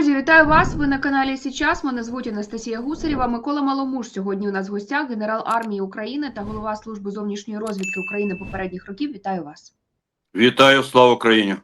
Друзі, вітаю вас. Ви на каналі Січас. Мене звуть Анастасія Гусарєва. Микола Маломуш сьогодні у нас в гостях, генерал армії України та голова служби зовнішньої розвідки України попередніх років. Вітаю вас. Вітаю, слава Україні!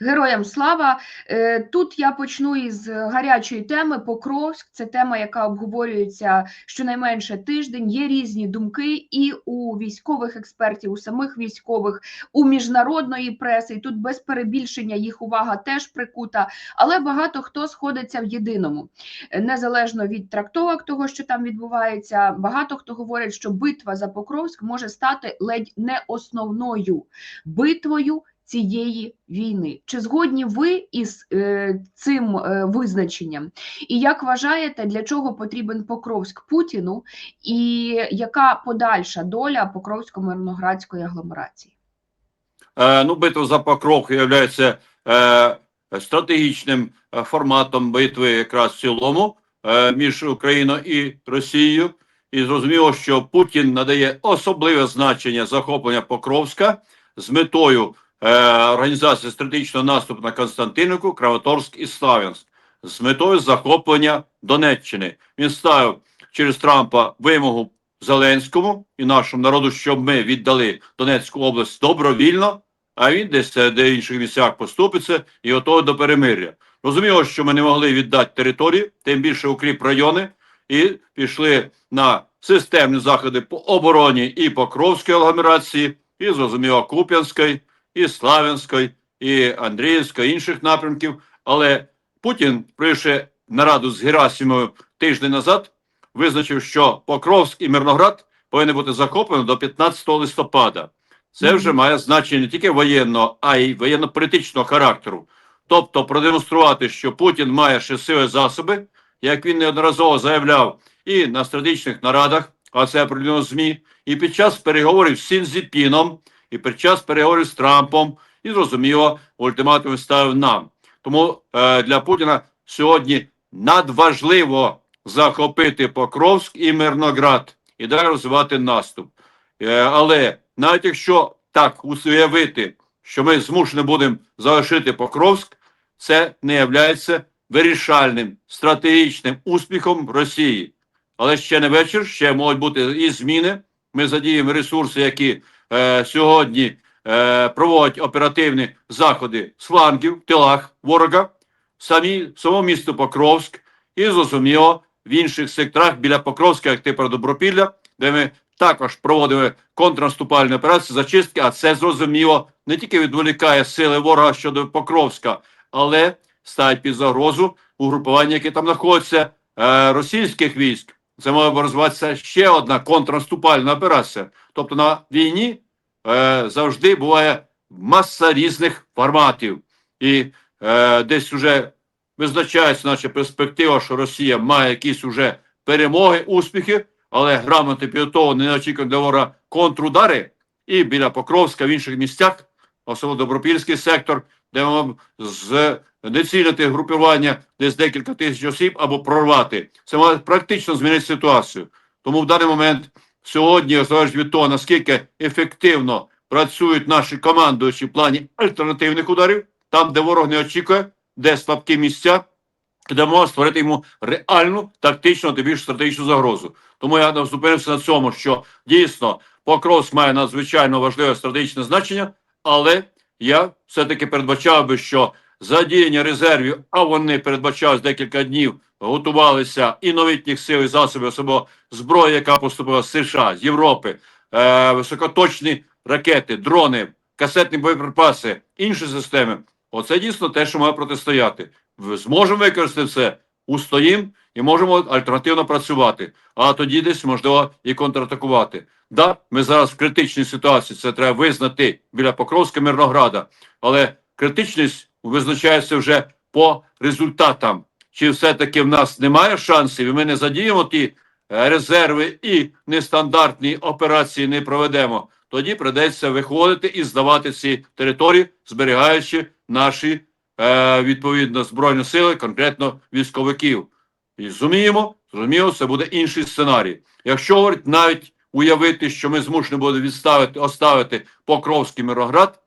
Героям слава! Е, Тут я почну із гарячої теми Покровськ. Це тема, яка обговорюється щонайменше тиждень. Є різні думки і у військових експертів, у самих військових, у міжнародної преси. І тут без перебільшення їх увага теж прикута. Але багато хто сходиться в єдиному, Е, незалежно від трактовок того, що там відбувається. Багато хто говорить, що битва за Покровськ може стати ледь не основною битвою цієї війни. Чи згодні ви із е, цим е, визначенням? І як вважаєте, для чого потрібен Покровськ Путіну, і яка подальша доля Покровсько-Мирноградської агломерації? Е, ну, битва за Покров є е, стратегічним е, форматом битви якраз в цілому е, між Україною і Росією. І зрозуміло, що Путін надає особливе значення захоплення Покровська з метою організації стратегічного наступу на Константиновку, Краматорськ і Славянськ, з метою захоплення Донеччини. Він ставив через Трампа вимогу Зеленському і нашому народу, щоб ми віддали Донецьку область добровільно, а він десь е, де інших місцях поступиться і готовий до перемир'я. Розуміло, що ми не могли віддати території, тим більше укріп райони, і пішли на системні заходи по обороні і Покровської агломерації, і зрозуміло Куп'янської, і Славянської, і Андріївської, інших напрямків. Але Путін, прийшли нараду з Герасимовою тиждень назад, визначив, що Покровськ і Мирноград повинні бути захоплені до 15 листопада. Це вже має значення не тільки воєнного, а й воєнно-політичного характеру. Тобто продемонструвати, що Путін має ще сили засоби, як він неодноразово заявляв і на стратегічних нарадах, а це определено ЗМІ, і під час переговорів з Сінзіпіном, і під час переговорів з Трампом, і зрозуміло, ультиматум ставив нам. Тому е, для Путіна сьогодні надважливо захопити Покровськ і Мирноград і далі розвивати наступ. Е, але навіть якщо так уявити, що ми змушені будемо залишити Покровськ, це не є вирішальним стратегічним успіхом Росії. Але ще не вечір, ще можуть бути і зміни. Ми задіємо ресурси, які е, сьогодні е, проводять оперативні заходи з флангів, в тилах ворога, самі само місто Покровськ, і зрозуміло в інших секторах біля Покровська, як тепер Добропілля, де ми також проводили контрнаступальні операції, зачистки, а це зрозуміло не тільки відволікає сили ворога щодо Покровська, але ставить під загрозу угрупування, яке там знаходиться, е, російських військ. Це може розвиватися ще одна контрнаступальна операція. Тобто на війні е, завжди буває маса різних форматів, і е, десь вже визначається наша перспектива, що Росія має якісь уже перемоги, успіхи, але грамотно підготовлені неочікувані для ворога контрудари і біля Покровська в інших місцях, особливо Добропільський сектор, де ми знецілити групування десь декілька тисяч осіб або прорвати. Це має практично змінити ситуацію. Тому в даний момент сьогодні, залежить від того, наскільки ефективно працюють наші командуючі в плані альтернативних ударів, там, де ворог не очікує, де слабкі місця, де можна створити йому реальну тактичну та більш стратегічну загрозу. Тому я зупинився на цьому, що дійсно Покровськ має надзвичайно важливе стратегічне значення, але я все-таки передбачав би, що задіяння резервів, а вони передбачались декілька днів, готувалися і новітніх сил і засобів, особливо зброї, яка поступила з США, з Європи, е, високоточні ракети, дрони, касетні боєприпаси, інші системи. Оце дійсно те, що має протистояти. Зможемо використати це, устоїм і можемо альтернативно працювати. А тоді десь можливо і контратакувати. Да, ми зараз в критичній ситуації. Це треба визнати біля Покровська Мирнограда, але критичність визначається вже по результатам. Чи все-таки в нас немає шансів, і ми не задіємо ті е, резерви і нестандартні операції не проведемо. Тоді придеться виходити і здавати ці території, зберігаючи наші е, відповідно збройні сили, конкретно військовиків. І зуміємо, зрозуміло, це буде інший сценарій. Якщо говорить, навіть уявити, що ми змушені будемо відставити, оставити Покровський Мироград,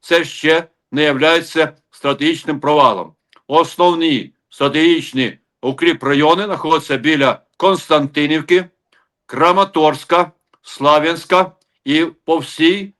це ще не є стратегічним провалом. Основні стратегічні укріп райони знаходяться біля Константинівки, Краматорська, Слав'янська і по всій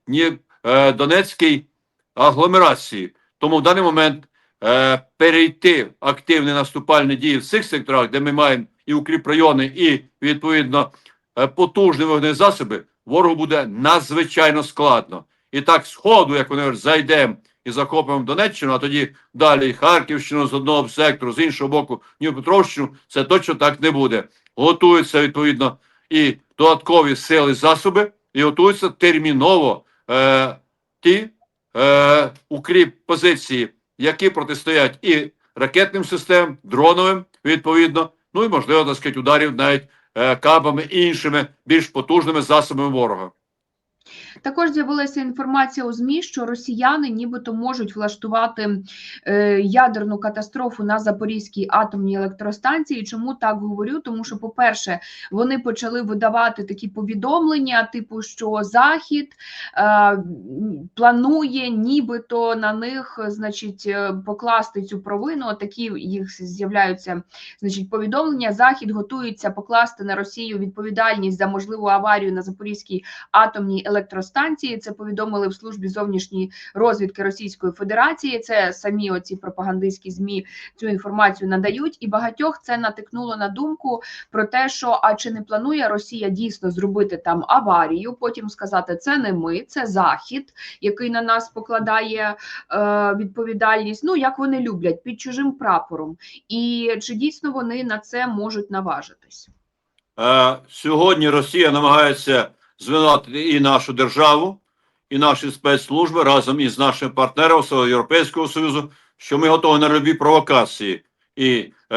е, Донецькій агломерації. Тому в даний момент е, перейти в активні наступальні дії в цих секторах, де ми маємо і укріп райони, і відповідно е, потужні вогневі засоби, ворогу буде надзвичайно складно. І так, з ходу, як вони зайдемо і захопимо Донеччину, а тоді далі Харківщину з одного сектору, з іншого боку, Дніпропетровщину, це точно так не буде. Готуються відповідно і додаткові сили, засоби, і готуються терміново е, ті е, укріп позиції, які протистоять і ракетним системам, дроновим, відповідно, ну і можливо, так сказати, ударів навіть е, кабами і іншими більш потужними засобами ворога. Також з'явилася інформація у ЗМІ, що росіяни нібито можуть влаштувати е, ядерну катастрофу на Запорізькій атомній електростанції. Чому так говорю? Тому що, по-перше, вони почали видавати такі повідомлення, типу, що Захід е, планує нібито на них, значить, е, покласти цю провину. Такі їх з'являються значить повідомлення. Захід готується покласти на Росію відповідальність за можливу аварію на Запорізькій атомній електростанції. Це повідомили в службі зовнішньої розвідки Російської Федерації. Це самі оці пропагандистські змі цю інформацію надають, і багатьох це натикнуло на думку про те, що а чи не планує Росія дійсно зробити там аварію, потім сказати це не ми, це захід, який на нас покладає е, відповідальність. Ну як вони люблять під чужим прапором, і чи дійсно вони на це можуть наважитись? Е, сьогодні Росія намагається звинуватити і нашу державу, і наші спецслужби разом із нашими партнерами Європейського Союзу, що ми готові на любі провокації. І е,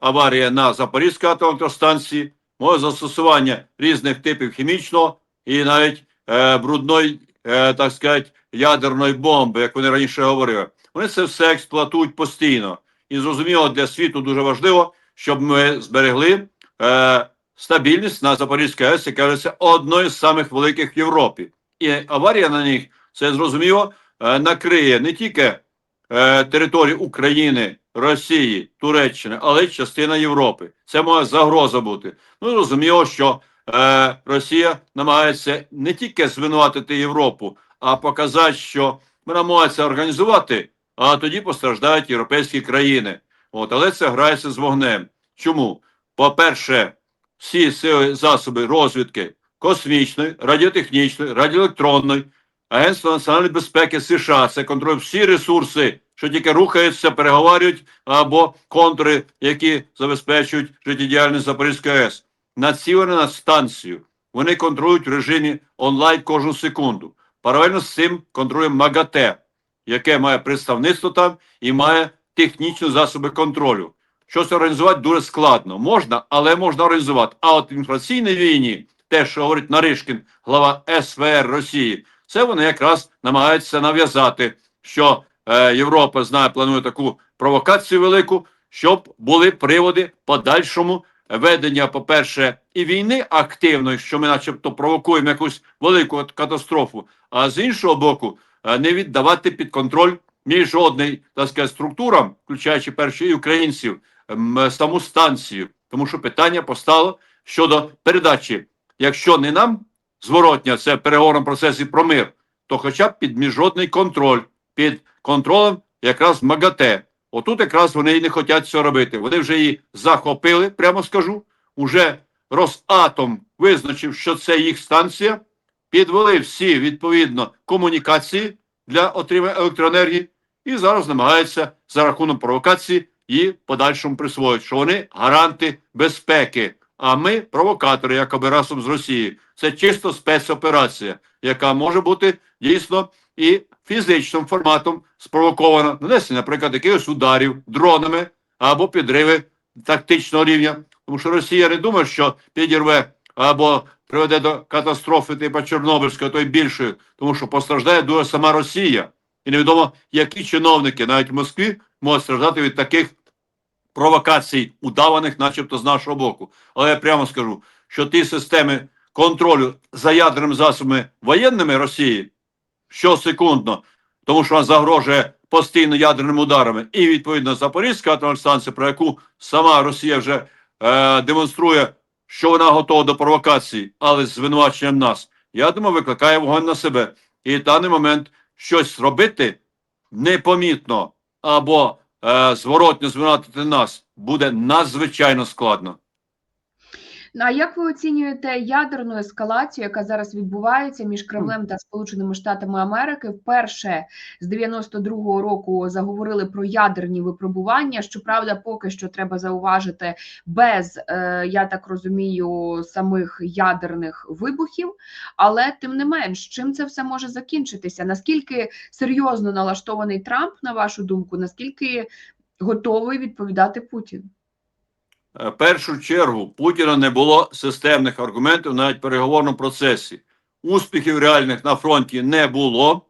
аварія на Запорізькій атомній електростанції, моє застосування різних типів хімічного і навіть е, брудної, е, так сказати, ядерної бомби, як вони раніше говорили. Вони це все експлуатують постійно. І зрозуміло, для світу дуже важливо, щоб ми зберегли е, стабільність на Запорізькій АЕС, яка є одною з самих великих в Європі. І аварія на них, це зрозуміло, е, накриє не тільки е, територію України, Росії, Туреччини, але й частина Європи. Це може загроза бути. Ну, зрозуміло, що е, Росія намагається не тільки звинуватити Європу, а показати, що вона це організувати, а тоді постраждають європейські країни. От, але це грається з вогнем. Чому? По-перше, всі сили засоби розвідки космічної, радіотехнічної, радіоелектронної, Агентство національної безпеки США це контролює всі ресурси, що тільки рухаються, переговорюють або контури, які забезпечують життєдіяльність Запорізької АЕС. Націлені на станцію. Вони контролюють в режимі онлайн кожну секунду. Паралельно з цим контролює МАГАТЕ, яке має представництво там і має технічні засоби контролю. Щось організувати дуже складно. Можна, але можна організувати. А от в інформаційній війні, те, що говорить Наришкін, глава СВР Росії, це вони якраз намагаються нав'язати, що е, Європа знає, планує таку провокацію велику, щоб були приводи подальшому ведення, по-перше, і війни активної, що ми, начебто, провокуємо якусь велику катастрофу, а з іншого боку, е, не віддавати під контроль між жодний, так сказати, структурам, включаючи перші і українців, саму станцію. Тому що питання постало щодо передачі. Якщо не нам зворотня, це в переговорному процесі про мир, то хоча б під міжнародний контроль, під контролем якраз МАГАТЕ. Отут якраз вони і не хочуть цього робити. Вони вже її захопили, прямо скажу. Уже Росатом визначив, що це їх станція, підвели всі відповідно комунікації для отримання електроенергії, і зараз намагаються за рахунок провокації її в подальшому присвоїти, що вони гаранти безпеки. А ми провокатори, якоби разом з Росією. Це чисто спецоперація, яка може бути дійсно і фізичним форматом спровокована, нанесення, наприклад, якихось ударів дронами або підриви тактичного рівня. Тому що Росія не думає, що підірве або приведе до катастрофи типу Чорнобильської, то й більшої, тому що постраждає дуже сама Росія. І невідомо, які чиновники навіть в Москві можуть страждати від таких провокацій, удаваних, начебто, з нашого боку. Але я прямо скажу, що ті системи контролю за ядерними засобами воєнними Росії щосекундно тому що вона загрожує постійно ядерними ударами, і відповідно Запорізька атомна станція, про яку сама Росія вже е, демонструє, що вона готова до провокації, але з звинуваченням нас, я думаю, викликає вогонь на себе. І в даний момент щось робити непомітно або е, зворотньо звинуватити нас буде надзвичайно складно. Ну, А як ви оцінюєте ядерну ескалацію, яка зараз відбувається між Кремлем та Сполученими Штатами Америки? Вперше з 92-го року заговорили про ядерні випробування. Щоправда, поки що треба зауважити без, е, я так розумію, самих ядерних вибухів. Але тим не менш, чим це все може закінчитися? Наскільки серйозно налаштований Трамп, на вашу думку, наскільки готовий відповідати Путін? Е, першу чергу Путіна не було системних аргументів навіть в переговорному процесі. Успіхів реальних на фронті не було.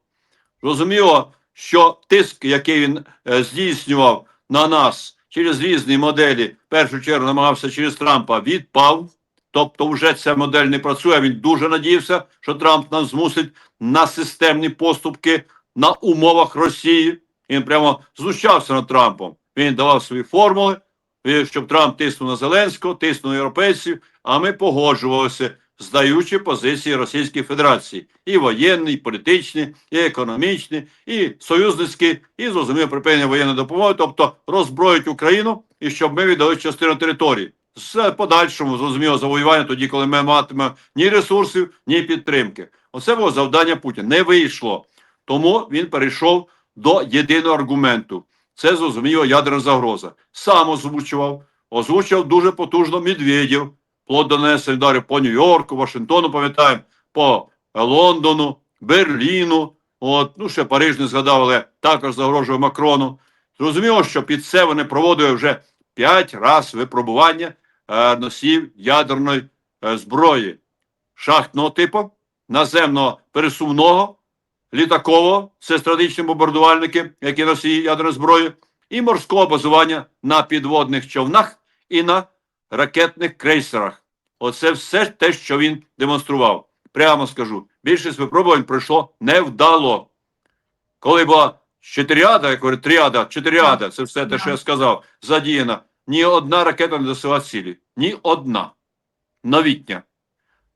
Розуміло, що тиск, який він е, здійснював на нас через різні моделі, в першу чергу намагався через Трампа, відпав. Тобто, вже ця модель не працює. Він дуже надіявся, що Трамп нас змусить на системні поступки на умовах Росії. Він прямо знущався над Трампом. Він давав свої формули, щоб Трамп тиснув на Зеленського, тиснув на європейців, а ми погоджувалися, здаючи позиції Російської Федерації і воєнні, і політичні, і економічні, і союзницькі, і зрозуміло припинення воєнної допомоги, тобто роззброїть Україну і щоб ми віддали частину території. З подальшому зрозуміло завоювання тоді, коли ми матимемо ні ресурсів, ні підтримки. Оце було завдання Путіна. Не вийшло. Тому він перейшов до єдиного аргументу. Це зрозуміло ядерна загроза. Сам озвучував, озвучував дуже потужно Медведєв, плод до нанесення ударів по Нью-Йорку, Вашингтону, пам'ятаємо, по Лондону, Берліну. От, ну ще Париж не згадав, але також загрожує Макрону. Зрозуміло, що під це вони проводили вже п'ять разів випробування е, носів ядерної е, зброї шахтного типу, наземного пересувного, літакового, це стратегічні бомбардувальники, які носії ядерної зброї, і морського базування на підводних човнах і на ракетних крейсерах. Оце все те, що він демонстрував. Прямо скажу, більшість випробувань пройшло невдало. Коли була чотиріада, я говорю, тріада, чотиріада, це все те, що я сказав, задіяна, ні одна ракета не досягла цілі. Ні одна. Новітня.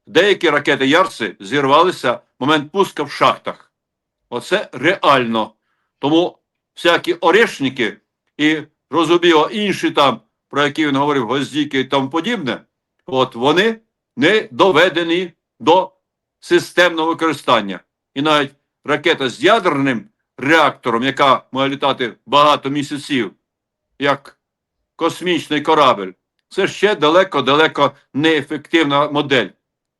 Деякі ракети Ярси зірвалися в момент пуска в шахтах. Оце реально. Тому всякі орешники і розуміло інші там, про які він говорив, гвоздіки і тому подібне, от вони не доведені до системного використання. І навіть ракета з ядерним реактором, яка може літати багато місяців, як космічний корабель, це ще далеко-далеко неефективна модель.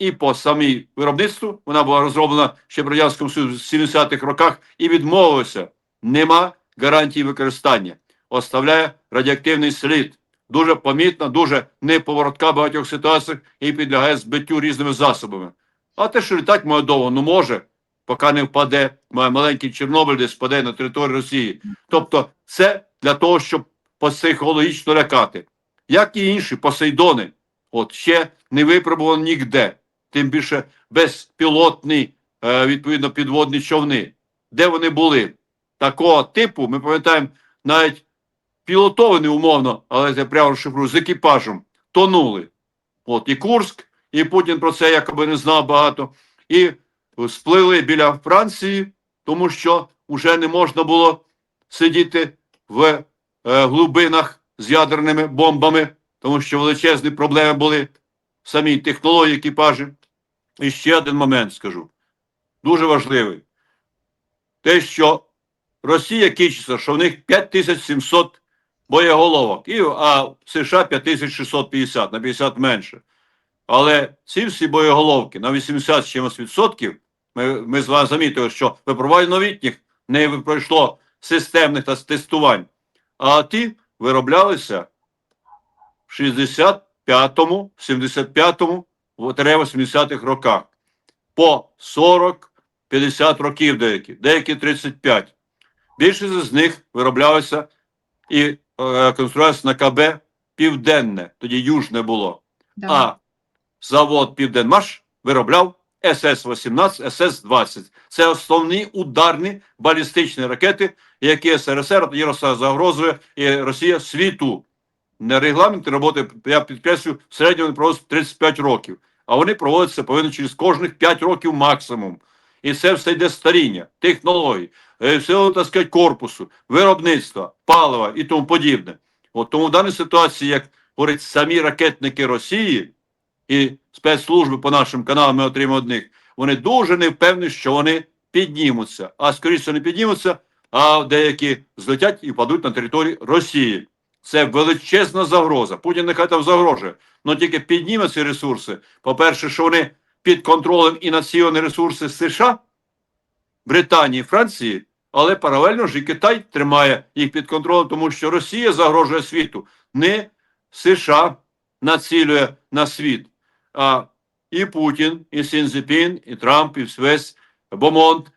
І по самій виробництву вона була розроблена ще в Радянському Союзі в 70-х роках і відмовилася. Нема гарантії використання. Оставляє радіоактивний слід. Дуже помітна, дуже неповоротка в багатьох ситуаціях і підлягає збиттю різними засобами. А те, що літати має довго, ну може, поки не впаде, має маленький Чорнобиль, десь впаде на територію Росії. Тобто, це для того, щоб психологічно лякати. Як і інші посейдони, от ще не випробувано ніде, тим більше безпілотні, е, відповідно, підводні човни. Де вони були? Такого типу, ми пам'ятаємо, навіть пілотовані умовно, але це прямо шифрую, з екіпажем, тонули. От і Курськ, і Путін про це якоби не знав багато. І сплили біля Франції, тому що вже не можна було сидіти в е, глибинах з ядерними бомбами, тому що величезні проблеми були в самій технології екіпажі. І ще один момент скажу. Дуже важливий. Те, що Росія кичиться, що в них 5700 боєголовок, і, а в США 5650, на 50 менше. Але ці всі боєголовки на 80 з чимось відсотків, ми, ми з вами замітили, що випробувань новітніх не пройшло системних та тестувань, а ті вироблялися в 65-му, 75-му, 80-х роках. По 40-50 років деякі, деякі 35. Більшість з них вироблялися і е, конструювалися на КБ Південне, тоді Южне було. Да. А завод Південмаш виробляв СС-18, СС-20. Це основні ударні балістичні ракети, які СРСР тоді роз- загрозує і Росія світу. Не регламент роботи, я підкреслю, в середньому проводять 35 років, а вони проводяться повинні через кожних 5 років максимум. І це все йде старіння, технологій, е, всього, так сказати, корпусу, виробництва, палива і тому подібне. От тому в даній ситуації, як говорять самі ракетники Росії і спецслужби по нашим каналам ми отримаємо одних, вони дуже не впевнені, що вони піднімуться. А скоріше не піднімуться, а деякі злетять і впадуть на територію Росії. Це величезна загроза. Путін нехай там загрожує. але тільки підніме ці ресурси. По-перше, що вони під контролем і націлені ресурси США, Британії, Франції, але паралельно ж і Китай тримає їх під контролем, тому що Росія загрожує світу, не США націлює на світ. А і Путін, і Сінзепін, і Трамп, і весь Бомонт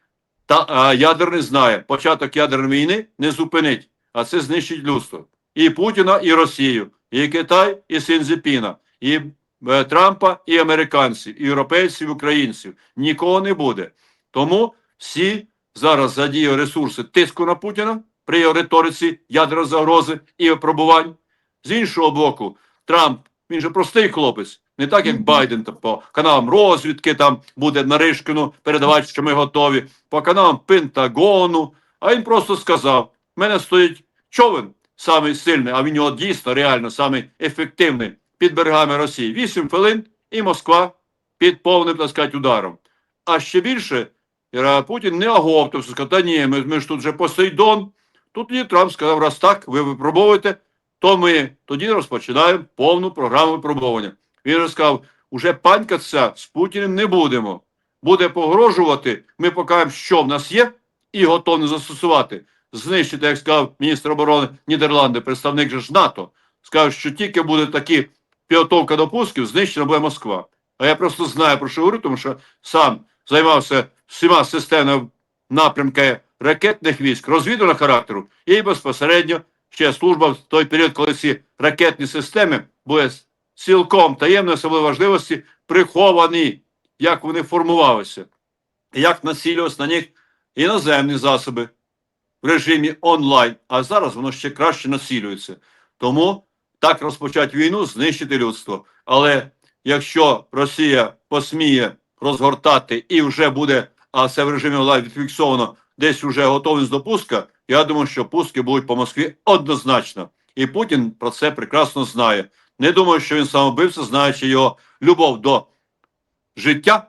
та а, ядерний знає, початок ядерної війни не зупинить, а це знищить людство. І Путіна, і Росію, і Китай, і Сінзепіна, і е, Трампа, і американців, і європейців, і українців. Нікого не буде. Тому всі зараз задіють ресурси тиску на Путіна при його риториці ядерної загрози і випробувань. З іншого боку, Трамп, він же простий хлопець, не так як Байден там, по каналам розвідки там буде Наришкину передавати, що ми готові, по каналам Пентагону. А він просто сказав: в мене стоїть човен самий сильний, а він його дійсно реально самий ефективний під берегами Росії. Вісім хвилин і Москва під повним, так сказати, ударом. А ще більше Путін не оговтався, сказав, ні, ми, ми ж тут вже Посейдон. Тут тоді Трамп сказав, раз так, ви випробовуєте, то ми тоді розпочинаємо повну програму випробовування. Він же сказав, уже панькатися з Путіним не будемо. Буде погрожувати, ми покажемо, що в нас є, і готові застосувати. Знищити, як сказав міністр оборони Нідерланди, представник же ж НАТО, сказав, що тільки буде такі підготовка до пусків, знищена буде Москва. А я просто знаю, про що говорю, тому що сам займався всіма системами напрямки ракетних військ, розвідувального характеру, і безпосередньо ще служба в той період, коли ці ракетні системи були цілком таємної особливої важливості приховані, як вони формувалися, як націлювалися на них іноземні засоби в режимі онлайн, а зараз воно ще краще націлюється. Тому так розпочати війну, знищити людство. Але якщо Росія посміє розгортати і вже буде, а це в режимі онлайн відфіксовано, десь вже готовність до пуска, я думаю, що пуски будуть по Москві однозначно. І Путін про це прекрасно знає. Не думаю, що він самобивця, знаючи його любов до життя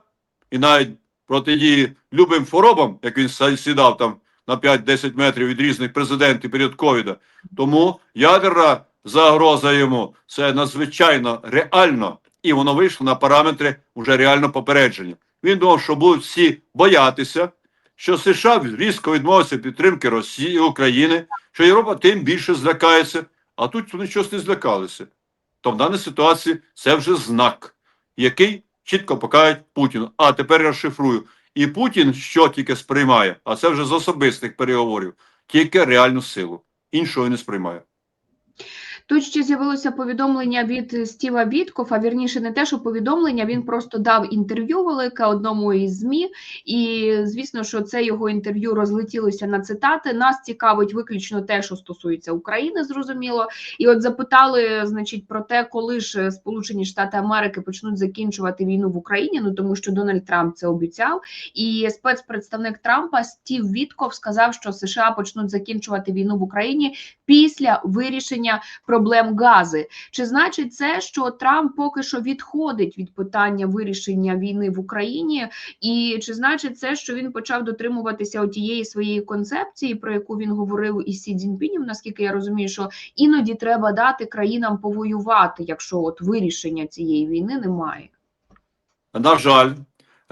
і навіть протидії любим хворобам, як він сідав там на 5-10 метрів від різних президентів період ковіда. Тому ядерна загроза йому це надзвичайно реально, і воно вийшло на параметри вже реально попередження. Він думав, що будуть всі боятися, що США різко відмовиться підтримки Росії України, що Європа тим більше злякається, а тут вони щось не злякалися. То в даній ситуації це вже знак, який чітко покажуть Путіну. А тепер я розшифрую. І Путін що тільки сприймає, а це вже з особистих переговорів, тільки реальну силу. Іншого не сприймає. Тут ще з'явилося повідомлення від Стіва Біткофа, вірніше не те, що повідомлення, він просто дав інтерв'ю велике одному із ЗМІ, і звісно, що це його інтерв'ю розлетілося на цитати. Нас цікавить виключно те, що стосується України, зрозуміло. І от запитали, значить, про те, коли ж Сполучені Штати Америки почнуть закінчувати війну в Україні. Ну тому що Дональд Трамп це обіцяв. І спецпредставник Трампа Стів Вітков сказав, що США почнуть закінчувати війну в Україні після вирішення проблем Гази. Чи значить це, що Трамп поки що відходить від питання вирішення війни в Україні, і чи значить це, що він почав дотримуватися отієї своєї концепції, про яку він говорив із Сі Цзіньпінем, наскільки я розумію, що іноді треба дати країнам повоювати, якщо от вирішення цієї війни немає? На жаль,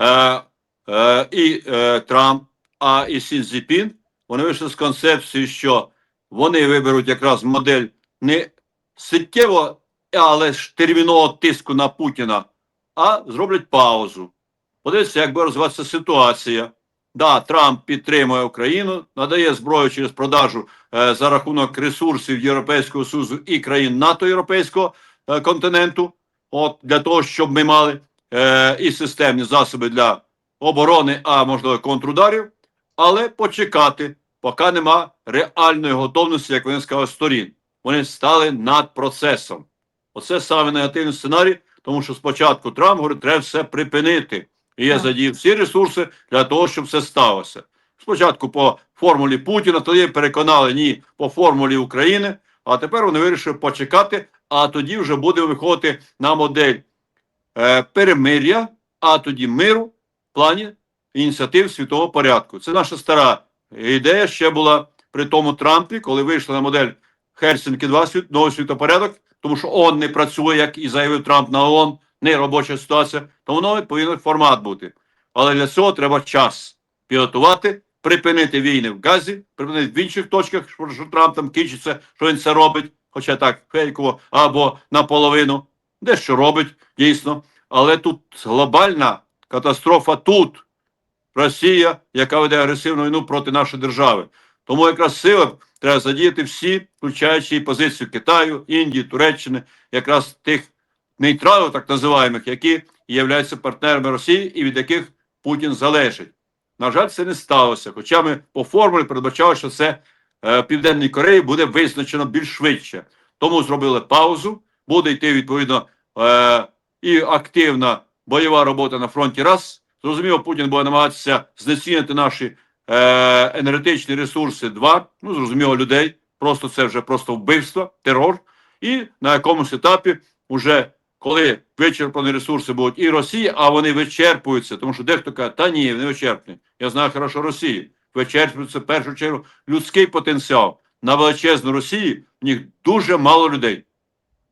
е, е, і е, Трамп, а і Сі Цзіпін, вони вийшли з концепції, що вони виберуть якраз модель не суттєво, але ж термінового тиску на Путіна, а зроблять паузу. Подивіться, як буде розвиватися ситуація. Да, Трамп підтримує Україну, надає зброю через продажу е, за рахунок ресурсів Європейського Союзу і країн НАТО Європейського е, континенту, от для того, щоб ми мали е, і системні засоби для оборони, а можливо контрударів, але почекати, поки нема реальної готовності, як вони сказали, сторін. Вони стали над процесом. Оце саме негативний сценарій, тому що спочатку Трамп говорить, треба все припинити. І я задію всі ресурси для того, щоб це сталося. Спочатку по формулі Путіна, тоді переконали ні по формулі України, а тепер вони вирішили почекати, а тоді вже буде виходити на модель е, перемир'я, а тоді миру в плані ініціатив світового порядку. Це наша стара ідея ще була при тому Трампі, коли вийшла на модель Хельсінки 2 світ, новий світопорядок, тому що ООН не працює, як і заявив Трамп на ООН, не робоча ситуація, то воно повинен формат бути. Але для цього треба час підготувати, припинити війни в Газі, припинити в інших точках, що Трамп там кінчиться, що він це робить, хоча так фейково, або наполовину, дещо робить дійсно. Але тут глобальна катастрофа тут. Росія, яка веде агресивну війну проти нашої держави. Тому якраз сила треба задіяти всі, включаючи і позицію Китаю, Індії, Туреччини, якраз тих нейтралів, так називаємих, які являються партнерами Росії і від яких Путін залежить. На жаль, це не сталося. Хоча ми по формулі передбачали, що це е, Південній Кореї буде визначено більш швидше. Тому зробили паузу, буде йти відповідно е, і активна бойова робота на фронті. Раз зрозуміло, Путін буде намагатися знецінити наші е, енергетичні ресурси. Два ну зрозуміло, людей. Просто це вже просто вбивство, терор. І на якомусь етапі, уже коли вичерпані ресурси будуть і Росії, а вони вичерпуються, тому що дехто каже, та ні, вони вичерпні. Я знаю хорошо Росії. Вичерпується в першу чергу людський потенціал. На величезну Росії в них дуже мало людей.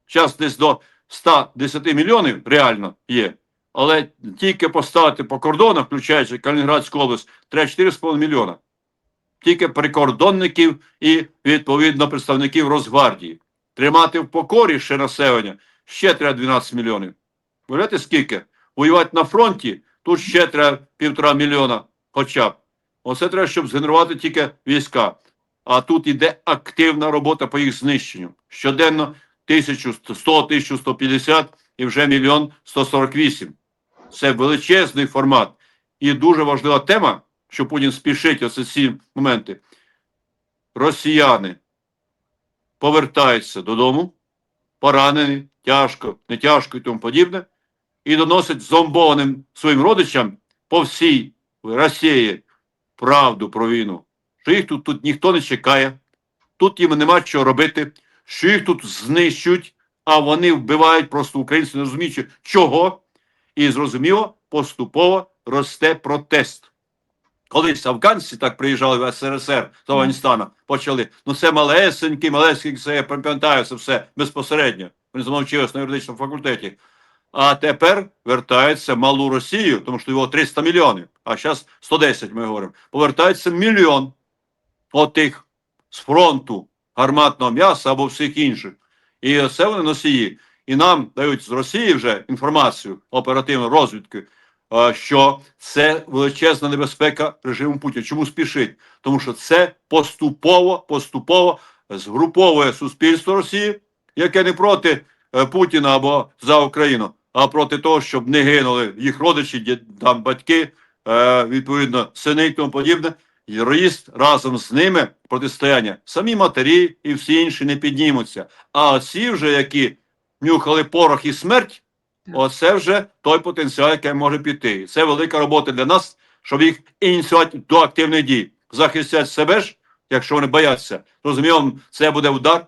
Зараз десь до 110 мільйонів реально є. Але тільки поставити по кордонах, включаючи Калінінградську область, треба 4,5 мільйона. Тільки прикордонників і, відповідно, представників Росгвардії. Тримати в покорі ще населення ще треба 12 мільйонів. Уявляєте, скільки? Воювати на фронті, тут ще треба півтора мільйона хоча б. Оце треба, щоб згенерувати тільки війська. А тут іде активна робота по їх знищенню. Щоденно 1100, 1150 і вже мільйон 148. Це величезний формат. І дуже важлива тема, що Путін спішить оці ці моменти. Росіяни повертаються додому, поранені, тяжко, не тяжко і тому подібне, і доносять зомбованим своїм родичам по всій Росії правду про війну. Що їх тут, тут ніхто не чекає, тут їм нема чого робити, що їх тут знищують, а вони вбивають просто українців, не розуміючи чого. І зрозуміло, поступово росте протест. Колись афганці так приїжджали в СРСР з Афганістана, почали. Ну це малесенькі, малесенькі, це я пам'ятаю, це все безпосередньо. Вони замовчилися на юридичному факультеті. А тепер вертаються малу Росію, тому що його 300 мільйонів, а зараз 110 ми говоримо. Повертається мільйон отих з фронту гарматного м'яса або всіх інших. І це вони носії. І нам дають з Росії вже інформацію оперативної розвідки, е, що це величезна небезпека режиму Путіна. Чому спішить? Тому що це поступово, поступово згруповує суспільство Росії, яке не проти е, Путіна або за Україну, а проти того, щоб не гинули їх родичі, там батьки, е, відповідно, сини і тому подібне. І разом з ними протистояння. Самі матері і всі інші не піднімуться. А ці вже, які нюхали порох і смерть, оце вже той потенціал, який може піти. Це велика робота для нас, щоб їх ініціювати до активних дій. Захистять себе ж, якщо вони бояться. Розуміло, це буде удар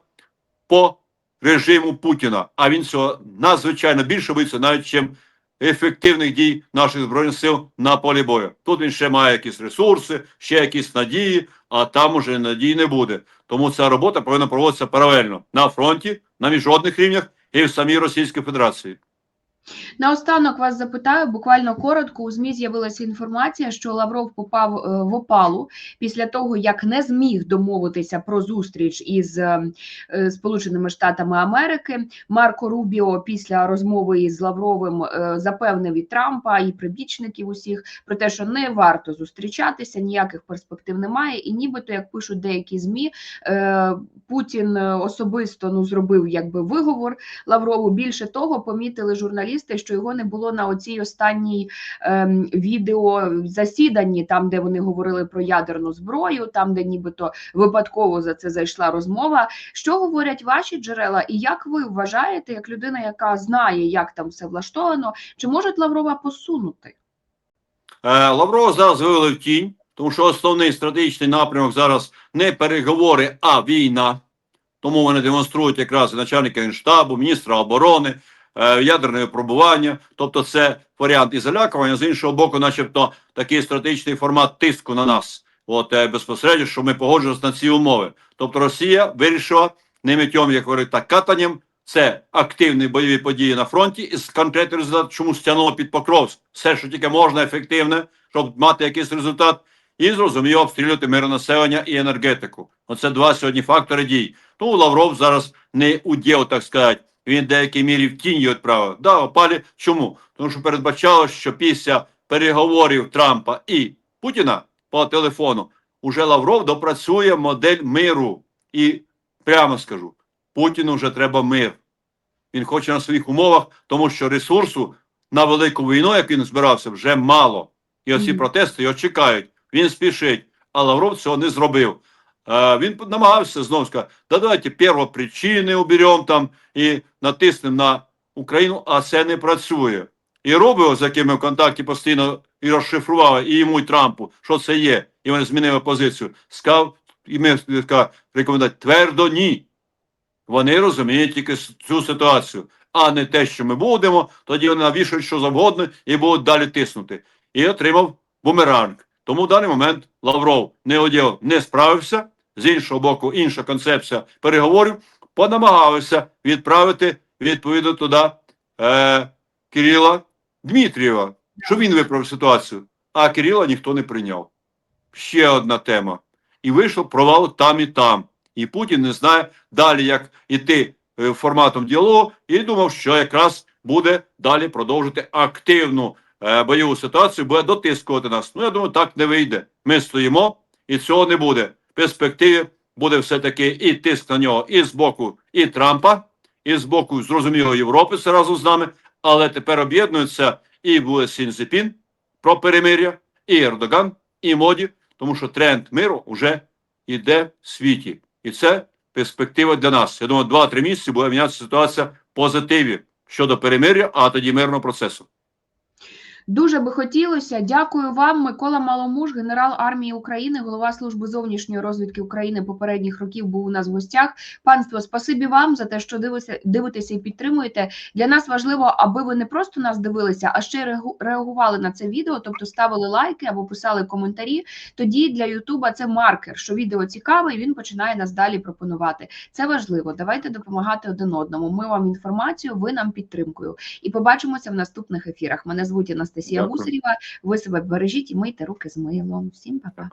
по режиму Путіна. А він цього надзвичайно більше боїться, навіть чим ефективних дій наших збройних сил на полі бою. Тут він ще має якісь ресурси, ще якісь надії, а там уже надій не буде. Тому ця робота повинна проводитися паралельно на фронті, на міжнародних рівнях і в самій Російській Федерації. Наостанок вас запитаю, буквально коротко, у ЗМІ з'явилася інформація, що Лавров попав е, в опалу після того, як не зміг домовитися про зустріч із е, е, Сполученими Штатами Америки. Марко Рубіо після розмови із Лавровим запевнив і Трампа, і прибічників усіх про те, що не варто зустрічатися, ніяких перспектив немає. І нібито, як пишуть деякі ЗМІ, Путін особисто ну зробив якби виговор Лаврову. Більше того, помітили журналісти. Журналісти, що його не було на оцій останній ем, відео засіданні, там де вони говорили про ядерну зброю, там де нібито випадково за це зайшла розмова. Що говорять ваші джерела, і як ви вважаєте, як людина, яка знає, як там все влаштовано, чи можуть Лаврова посунути? Е, Лаврова зараз вивели в тінь, тому що основний стратегічний напрямок зараз не переговори, а війна. Тому вони демонструють якраз і начальника Генштабу, міністра оборони, ядерне випробування. Тобто, це варіант і залякування, з іншого боку, начебто, такий стратегічний формат тиску на нас. От е, безпосередньо, що ми погоджуємося на ці умови. Тобто, Росія вирішила не миттєм, як говорить, так катанням. Це активні бойові події на фронті і конкретний результат, чому стягнуло під Покровськ. Все, що тільки можна ефективне, щоб мати якийсь результат, і зрозуміло обстрілювати миронаселення і енергетику. Оце два сьогодні фактори дій. Тому Лавров зараз не уділ, так сказати. Він в деякій мірі в тінь її відправив. Да, опалі. Чому? Тому що передбачало, що після переговорів Трампа і Путіна по телефону уже Лавров допрацює модель миру. І прямо скажу, Путіну вже треба мир. Він хоче на своїх умовах, тому що ресурсу на велику війну, як він збирався, вже мало. І оці Мгм. протести його чекають. Він спішить, а Лавров цього не зробив. Він намагався знову сказати, да давайте первопричини уберемо там і натиснемо на Україну, а це не працює. І Рубіо, з яким ми в контакті постійно і розшифрували, і йому, і Трампу, що це є, і вони змінили позицію. Сказав, і ми рекомендувати твердо ні. Вони розуміють тільки цю ситуацію, а не те, що ми будемо, тоді вони навішують що завгодно і будуть далі тиснути. І отримав бумеранг. Тому в даний момент Лавров не оділ не справився. З іншого боку, інша концепція переговорів понамагалися відправити відповідно туди е, Кирила Дмитрієва, щоб він виправив ситуацію. А Кирила ніхто не прийняв. Ще одна тема. І вийшов провал там і там. І Путін не знає далі, як іти е, форматом діалогу, і думав, що якраз буде далі продовжити активну е, бойову ситуацію, буде дотискувати нас. Ну, я думаю, так не вийде. Ми стоїмо, і цього не буде. Перспективі буде все-таки і тиск на нього і з боку і Трампа, і з боку, зрозуміло, Європи це разом з нами, але тепер об'єднуються і буде Сінзепін про перемир'я, і Ердоган, і Моді, тому що тренд миру вже йде в світі. І це перспектива для нас. Я думаю, 2-3 місяці буде мінятися ситуація в позитиві щодо перемир'я, а тоді мирного процесу. Дуже би хотілося. Дякую вам, Микола Маломуж, генерал армії України, голова служби зовнішньої розвідки України попередніх років був у нас в гостях. Панство, спасибі вам за те, що дивитеся, дивитеся і підтримуєте. Для нас важливо, аби ви не просто нас дивилися, а ще реагували на це відео, тобто ставили лайки або писали коментарі. Тоді для Ютуба це маркер, що відео цікаве, і він починає нас далі пропонувати. Це важливо. Давайте допомагати один одному. Ми вам інформацію, ви нам підтримкою. І побачимося в наступних ефірах. Мене звуть Анастасія Дякую. Гусарєва. Ви себе бережіть і мийте руки з милом. Всім па-па.